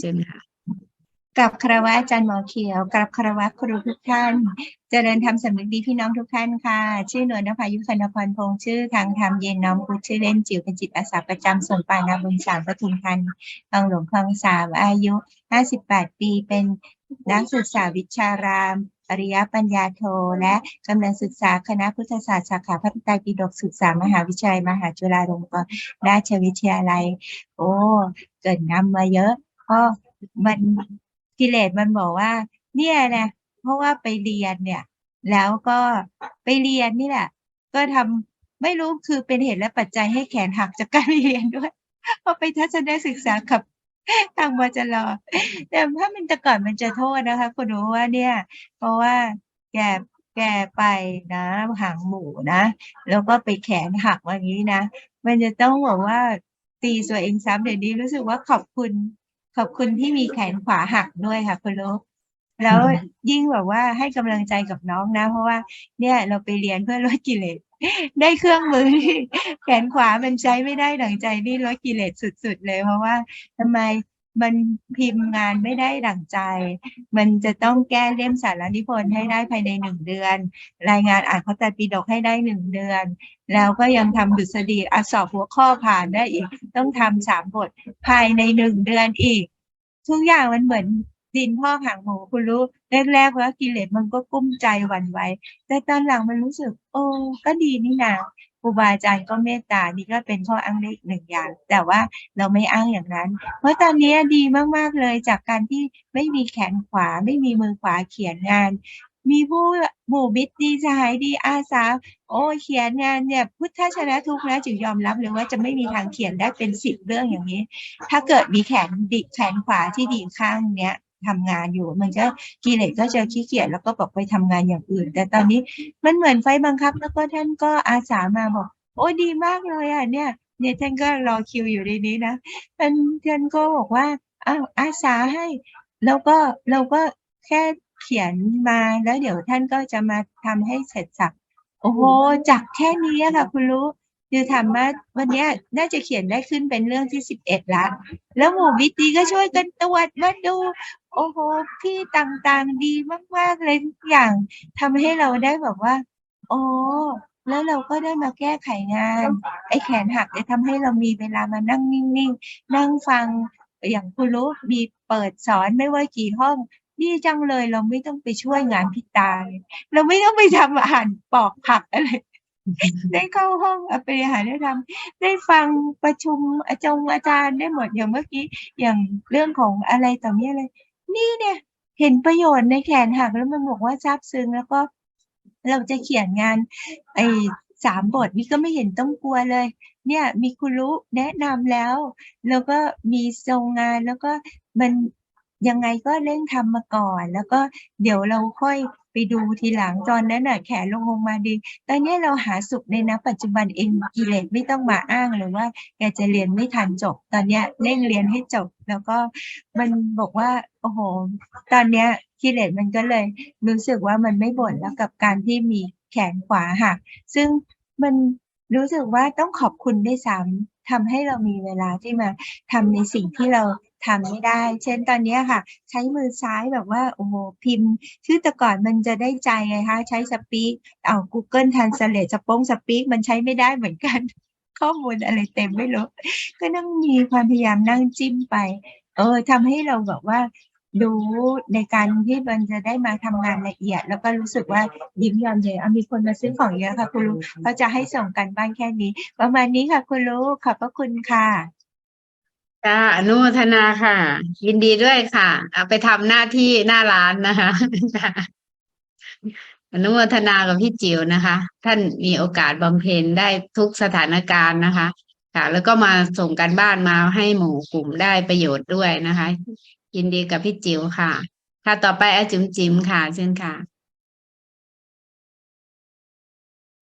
เชิญค่ะกับคารวะอาจารย์หมอเขียวกับคารวะครูทุกท่าน เจริญธรรมสำนึกดีพี่น้องทุกท่านค่ะ ชื่อนวลนภายุคณพรพงษ์ชื่อทางธรรมเย็นน้อมกุชื่อเล่นจิ๋วเป็นจิตอาสาประจำส่วนปานาบุญสามปทุมธานีคลองหลวงคลองสามอายุ 58 ปีเป็นนักศึกษาวิชาราม อริยปัญญาโท และกำลังศึกษาคณะพุทธศาสตร์สาขาพระไตรปิฎกศึกษามหาวิทยาลัยมหาจุฬาลงกรณราชวิทยาลัย โอ้ เกิดนำมาเยอะ ก็มันกิเลสมันบอกว่า เนี่ยนะเพราะว่าไปเรียนเนี่ย แล้วก็ไปเรียนนี่แหละ ก็ทำไม่รู้คือเป็นเหตุและปัจจัยให้แขนหักจากการเรียนด้วยพราะไปทัศนศึกษากับทางมจรแต่ถ้ามันแต่ก่อนมันจะโทษนะคะคุณรู้ว่าเนี่ย เพราะว่าแกแกไปนะหางหมูนะ แล้วก็ไปแขนหักว่างี้นะ มันจะต้องบอกว่าตีตัวเองซ้ำเดี๋ยวนี้รู้สึกว่าขอบคุณ ขอบคุณที่มีแขนขวาหักด้วยค่ะคุณลูกแล้วยิ่งแบบว่าให้กำลังใจกับน้องนะ เพราะว่าเนี่ยเราไปเรียนเพื่อลดกิเลสได้เครื่องมือที่แขนขวามันใช้ไม่ได้ดั่งใจนี่ลดกิเลสสุด ๆ เลย เพราะว่าทำไมมันพิมพ์งานไม่ได้ดั่งใจ มันจะต้องแก้เล่มสารนิพนธ์ให้ได้ภายในหนึ่งเดือน รายงานอ่านพระไตรปิฎกให้ได้หนึ่งเดือน แล้วก็ยังทำดุษฎีอักษรหัวข้อผ่านได้อีก ต้องทำสามบทภายในหนึ่งเดือนอีก ทุกอย่างมันเหมือนดินพ่อกหางหมูคุณรู้แรกๆว่ากิเลสมันก็กุ้มใจหวั่นไหวแต่ตอนหลังมันรู้สึก โอ้ก็ดีนี่นาครูบาอาจารย์ก็เมตตานี่ก็เป็นข้ออ้างได้อีกหนึ่งอย่าง แต่ว่าเราไม่อ้างอย่างนั้น เพราะตอนนี้ดีมากๆเลยจากการที่ไม่มีแขนขวาไม่มีมือขวาเขียนงาน มีผู้หมู่มิตรดีสหายดีอาสา โอ้เขียนงานเนี่ยพุทธชนะทุกนะจึงยอมรับเลยว่าจะไม่มีทางเขียนได้เป็นสิบเรื่องอย่างนี้ ถ้าเกิดมีแขนดิแขนขวาที่ดีข้างเนี้ยทำงานอยู่มันก็กิเลสก็จะขี้เกียจแล้วก็บอกไปทำงานอย่างอื่น แต่ตอนนี้มันเหมือนไฟบังคับ แล้วก็ท่านก็อาสามาบอก โอ้ดีมากเลยอะเนี่ยเนี่ยท่านก็รอคิวอยู่ในนี้นะท่านท่านก็บอกว่าอ้าวอาสาให้ แล้วก็เราก็แค่ ขียนมาแล้วเดี๋ยวท่านก็จะมาทำให้เสร็จสับโอ้โหจากแค่นี้ค่ะคุณรู้คือทำมาวันนี้น่าจะเขียนได้ขึ้นเป็นเรื่องที่สิบเอ็ดละแล้วหมู่วิตีก็ช่วยกันตรวจมาดู โอ้โหพี่ต่างๆดีมากๆเลยทุกอย่างทำให้เราได้แบบว่า โอ้แล้วเราก็ได้มาแก้ไขงาน ไอ้แขนหักจะทำให้เรามีเวลามานั่งนิ่งๆ นั่งฟังอย่างคุณรู้มีเปิดสอนไม่ว่ากี่ห้อง ดีจังเลย เราไม่ต้องไปช่วยงานพี่ตาเลยเราไม่ต้องไปทำอาหารปอกผักอะไรได้เข้าห้องอภิหารได้ทำได้ฟังประชุมอาจารย์อาจารย์ได้หมดอย่างเมื่อกี้อย่างเรื่องของอะไรต่อเนี้ยเลยนี่เนี่ยเห็นประโยชน์ในแขนหักแล้วมันบอกว่าซาบซึ้งแล้วก็เราจะเขียนงาน ไอ้สามบทนี่ก็ไม่เห็นต้องกลัวเลย เนี่ยมีคุณรู้แนะนำแล้ว แล้วก็มีทรงงานแล้วก็มัน ยังไงก็เร่งทำมาก่อน แล้วก็เดี๋ยวเราค่อยไปดูทีหลังตอนนั้นน่ะแขนลงลงมาดี ตอนนี้เราหาสุขในณปัจจุบันเองกิเลสไม่ต้องมาอ้างเลยว่าแกจะเรียนไม่ทันจบ ตอนเนี้ยเร่งเรียนให้จบ แล้วก็มันบอกว่าโอ้โห ตอนเนี้ยกิเลสมันก็เลยรู้สึกว่ามันไม่บ่นแล้วกับการที่มีแขนขวาหักซึ่งมันรู้สึกว่าต้องขอบคุณได้วยซ้ำทำให้เรามีเวลาที่มาทำในสิ่งที่เรา ทำไม่ได้ เช่นตอนนี้ค่ะ ใช้มือซ้ายแบบว่าโอ้โหพิมพ์คือแต่ก่อนมันจะได้ใจไงคะใช้สปีกเอา Google Translate สปงสปีกมันใช้ไม่ได้เหมือนกัน ข้อมูลอะไรเต็มไม่รู้ก็ต้องมีความพยายามนั่งจิ้มไปเออทำให้เราแบบว่ารู้ในการที่มันจะได้มาทำงานละเอียด แล้วก็รู้สึกว่ายิ้มยอมเยอะมีคนมาซื้อของเยอะค่ะ คุณลูกเขาจะให้ส่งกันบ้านแค่นี้ ประมาณนี้ค่ะ คุณลูกขอบพระคุณค่ะ ค่ะอนุโมทนาค่ะ ยินดีด้วยค่ะเอาไปทำหน้าที่หน้าร้านนะคะอนุโมทนากับพี่จิ๋วนะคะ ท่านมีโอกาสบำเพ็ญได้ทุกสถานการณ์นะคะ ค่ะ แล้วก็มาส่งกันบ้านมาให้หมู่กลุ่มได้ประโยชน์ด้วยนะคะ ยินดีกับพี่จิ๋วค่ะ ค่ะต่อไปอาจิ๋มจิ๋มค่ะเชิญค่ะ